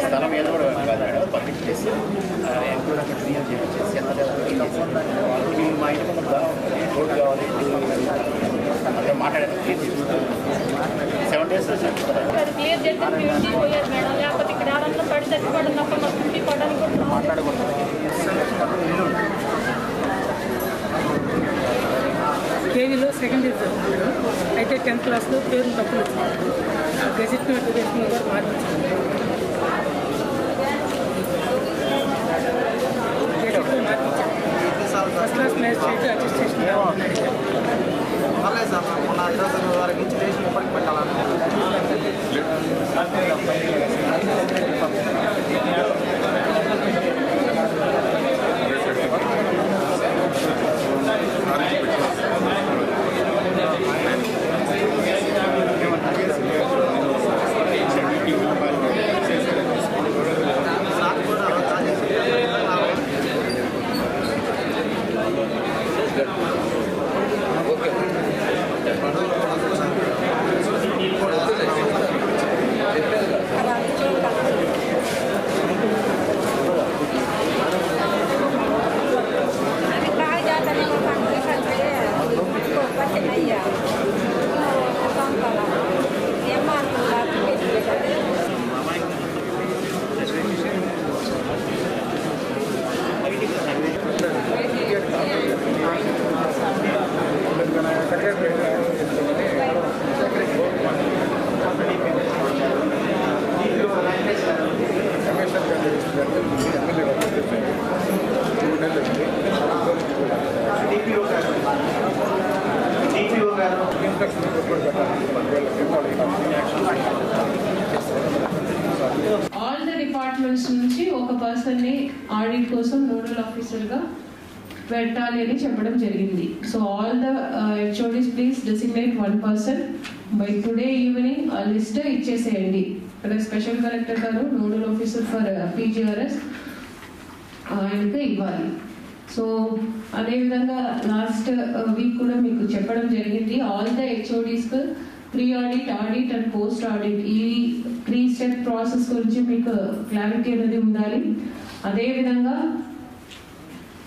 స్థలం ఏదో కూడా కాదు మేడం పబ్లిక్ ప్లేస్ ఎంపీ అక్కడ క్లియర్ చేసి ఎంత మా ఇంటి ముందు రోడ్ కావాలి మాట్లాడారు క్లియర్ సెవెన్ డేస్ క్లియర్ చేస్తే మేడం లేకపోతే ఇక్కడ పడి తప్ప మాట్లాడకూడదు సెకండ్ ఇయర్ చదువుతున్నాడు అయితే టెన్త్ క్లాస్లో పేరు తప్పులు వచ్చింది గెజెట్ నోటిఫికేషన్ కూడా మార్పించాను గెజెట్లో మార్పించాను ఫస్ట్ క్లాస్ మ్యాథ్స్ అయితే అసిస్టేషన్ పర్లేదు సార్ మొన్న ఇరవై తొమ్మిది వరకు నుంచి లేచి ముప్పటికి పెట్టాలని ఆల్ ద డిపార్ట్మెంట్స్ నుంచి ఒక పర్సన్ని ఆడిట్ కోసం నోడల్ ఆఫీసర్గా పెట్టాలి అని చెప్పడం జరిగింది. So all the HODs please designate one person by today evening ఆ లిస్ట్ ఇచ్చేసేయండి. ఇక్కడ స్పెషల్ కలెక్టర్ గారు నోడల్ ఆఫీసర్ ఫర్ పీజీఆర్ఎస్ ఆయనకు ఇవ్వాలి. సో అదేవిధంగా లాస్ట్ వీక్ uh, కూడా మీకు చెప్పడం జరిగింది. All the HODs pre audit audit and post audit ఈ త్రీ స్టెప్ ప్రాసెస్ గురించి మీకు క్లారిటీ అనేది ఉండాలి. అదేవిధంగా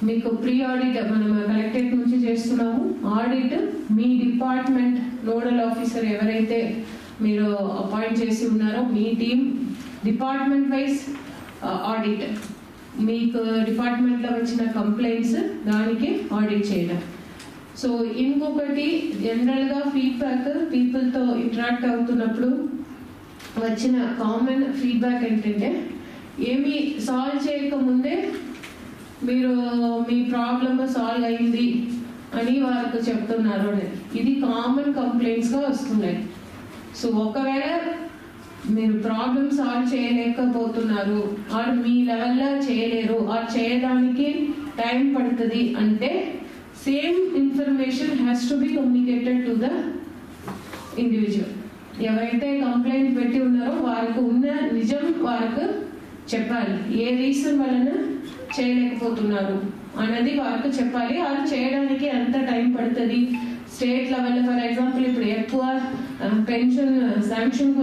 మీకు ప్రీ ఆడిట్ మనం కలెక్టరేట్ నుంచి చేస్తున్నాము. ఆడిట్ మీ డిపార్ట్మెంట్ నోడల్ ఆఫీసర్ ఎవరైతే మీరు అపాయింట్ చేసి ఉన్నారో మీ టీం డిపార్ట్మెంట్ వైజ్ ఆడిట్ మీకు డిపార్ట్మెంట్లో వచ్చిన కంప్లైంట్స్ దానికి ఆడిట్ చేయడం. సో ఇంకొకటి జనరల్గా ఫీడ్బ్యాక్ పీపుల్తో ఇంటరాక్ట్ అవుతున్నప్పుడు వచ్చిన కామన్ ఫీడ్బ్యాక్ ఏంటంటే ఏమి సాల్వ్ చేయకముందే మీరు మీ ప్రాబ్లమ్ సాల్వ్ అయింది అని వారికి చెప్తున్నారు. ఇది కామన్ కంప్లైంట్స్గా వస్తున్నాయి. సో ఒకవేళ మీరు ప్రాబ్లమ్ సాల్వ్ చేయలేకపోతున్నారు. ఆర్ మీ లెవెల్లో చేయలేరు. ఆర్ చేయడానికి టైం పడుతుంది అంటే same information has to be communicated to the individual ఎవరైతే కంప్లైంట్ పెట్టి ఉన్నారో వారికి ఉన్న నిజం వారికి చెప్పాలి. ఏ రీజన్ వలన చేయలేకపోతున్నారు అన్నది వారికి చెప్పాలి. ఆ చేయడానికి ఎంత టైం పడుతుంది? స్టేట్ లెవెల్ ఫర్ ఎగ్జాంపుల్ ఇప్పుడు ఎక్కువ uh, పెన్షన్ శాంక్షన్